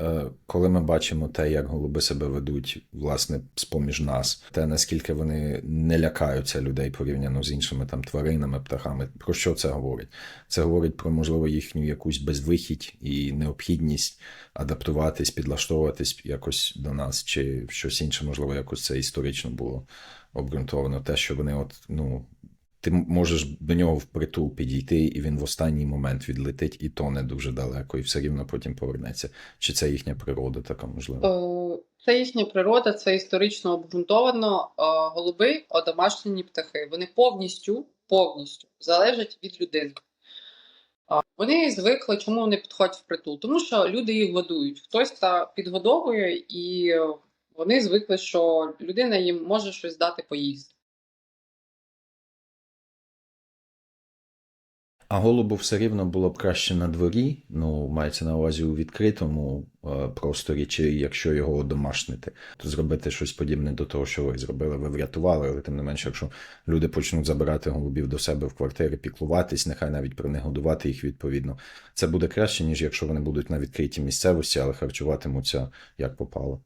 е, коли ми бачимо те, як голуби себе ведуть, власне, з-поміж нас, те, наскільки вони не лякаються людей порівняно з іншими там тваринами, птахами, про що це говорить? Це говорить про, можливо, їхню якусь безвихідь і необхідність адаптуватись, підлаштовуватись якось до нас, чи щось інше, можливо, якось це історично було обґрунтовано. Те, що вони, от, ну, ти можеш до нього впритул підійти, і він в останній момент відлетить, і то не дуже далеко, і все рівно потім повернеться. Чи це їхня природа така можливо? Е, Це їхня природа, це історично обґрунтовано. Е, Голуби одомашнені птахи. Вони повністю, повністю залежать від людини. Вони звикли, чому вони підходять в притул? Тому що люди їх годують. Хтось та підгодовує, і вони звикли, що людина їм може щось дати поїсти. А голубу все рівно було б краще на дворі, ну, мається на увазі у відкритому е, просторі, чи якщо його одомашнити, то зробити щось подібне до того, що ви зробили, ви врятували, але тим не менше, якщо люди почнуть забирати голубів до себе в квартири, піклуватись, нехай навіть про їх відповідно, це буде краще, ніж якщо вони будуть на відкритій місцевості, але харчуватимуться як попало.